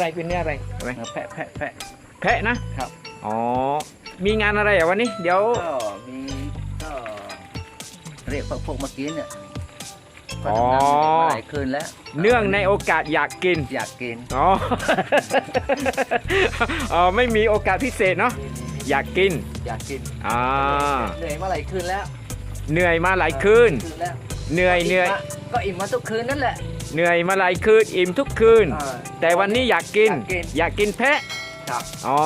อะไรเป็นเนื้ออะไรอะไรแพะแพะแพะแพะนะครับ อ๋อ มีงานอะไรอะวันนี้ เดี๋ยว ก็มีก็เรียกพวกพวกเมื่อกี้เนี่ยก็อ๋อทำงานมาหลายคืนแล้วเนื่องในโอกาสอยากกิน อยากกินอ๋อ อ๋อไม่มีโอกาสพิเศษเนาะ อยากกิน อยากกินอ่า เหนื่อยมาหลายคืนแล้วเหนื่อยมาหลายคืน คืนแล้วเหนื่อยเหนื่อย ก็อิ่มมาทุกคืนนั่นแหละ เหนื่อยมาหลายคืนอิ่มทุกคืนอ่าแต่วันนี้อยากกิน อยากกิน อยากกินแพะครับอ๋อ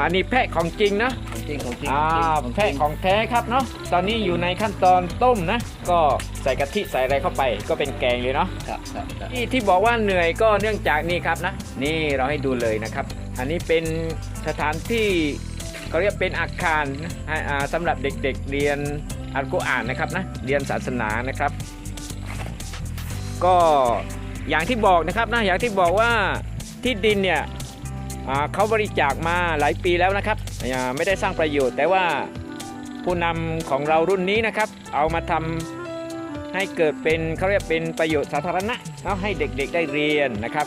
อันนี้แพะของจริงนะ ของจริงของจริงอ่าของจริงแพะของแท้ครับเนาะตอนนี้อยู่ในขั้นตอนต้มนะ ก็ใส่กะทิใส่อะไรเข้าไป ก็เป็นแกงเลยเนาะครับครับครับที่ที่บอกว่าเหนื่อยก็เนื่องจากนี่ครับนะนี่เราให้ดูเลยนะครับ อันนี้เป็นสถานที่เขาเรียกเป็นอาคารนะให้อ่าสำหรับเด็กๆเรียนอัลกุรอานนะครับนะเรียนศาสนานะครับ ก็อย่างที่บอกนะครับนะอย่างที่บอกว่าที่ดินเนี่ยอ่าเขาบริจาคมาหลายปีแล้วนะครับอ่าไม่ได้สร้างประโยชน์ แต่ว่าผู้นำของเรารุ่นนี้นะครับ เอามาทำให้เกิดเป็นเขาเรียกเป็นประโยชน์สาธารณะเนาะให้เด็กๆได้เรียนนะครับ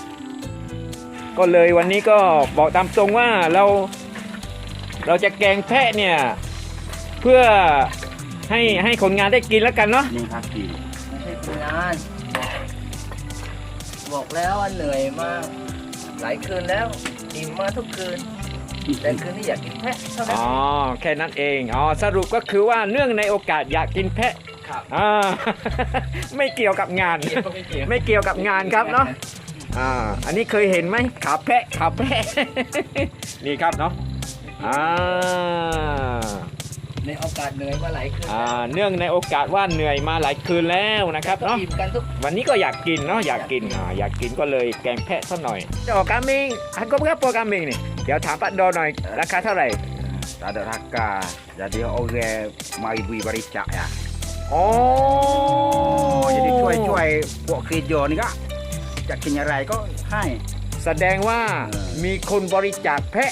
ก็เลยวันนี้ก็บอกตามตรงว่าเราเราจะแกงแพะเนี่ยเพื่อให้ให้คนงานได้กินแล้วกันเนาะนี่ครับกินไม่ใช่ทำงาน บอกแล้วว่าเหนื่อยมาก หลายคืนแล้วอิ่มมาทุกคืน แต่คืนนี้อยากกินแพะเท่านั้นอ๋อแค่นั้นเองอ๋อสรุปก็คือว่าเนื่องในโอกาสอยากกินแพะครับ อ่า ไม่เกี่ยวกับงานเกี่ยวไม่เกี่ยวไม่เกี่ยวกับงานครับเนาะอ่าอันนี้เคยเห็นไหมขาแพะขาแพะ นี่ครับเนาะอ่า ในโอกาสเหนื่อยมาหลายคืนอ่าเนื่องในโอกาสว่าเหนื่อยมาหลายคืนแล้วนะครับก็เนาะอิ่มกันทุกวันนี้ก็อยากกินเนาะอยากกินอ่าอยากกินก็เลยแกงแพะสักหน่อยจะออกกามิงอันก็เพื่อโปรกามิงนี่เดี๋ยวถามป้าดอหน่อยราคาเท่าไหร่ tak ada raka. Jadi orang mari beri baricak ya. อ๋อ Oh, jadi cuai-cuai buat kerja ni kak. Jak kenyarai kau hai. แสดงว่าเออมีคนบริจาคแพะ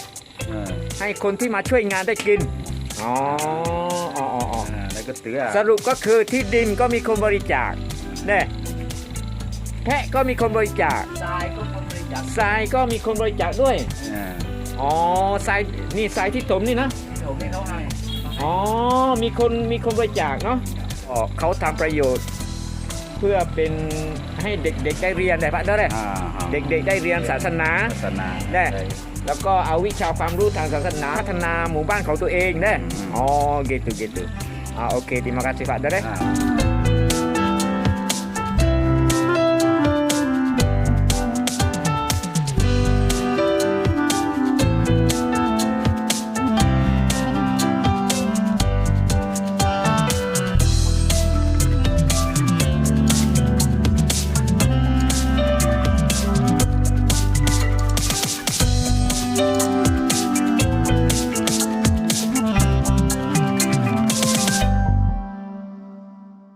Ha. ให้คนที่มาช่วยงานได้กิน อ๋ออ๋ออ๋ออ๋อ Ha, dah kata ส lah. รุปก็คือที่ดินก็มีคนบริจาคเนี่ยแพะก็มีคนบริจาคทรายก็คงบริจาคทรายก็มีคนบริจาคด้วย Ha. อ๋อทรายนี่ทรายที่ถมนี่นะ ผมให้เขาให้อ๋อ มีคนมีคนบริจาคเนาะอ๋อเขาทำประโยชน์ เพื่อเป็นให้เด็กๆได้เรียนได้ปะได้เลย Ha. ha. เด็กๆได้เรียนศาสนา sana. Dah. แล้วก็เอาวิชาความรู้ทางศาสนาพัฒนาหมู่บ้านของตัวเองเด้อืมอ๋อ gitu gitu อ่าโอเค terima kasih Pak Dar eh. Ha.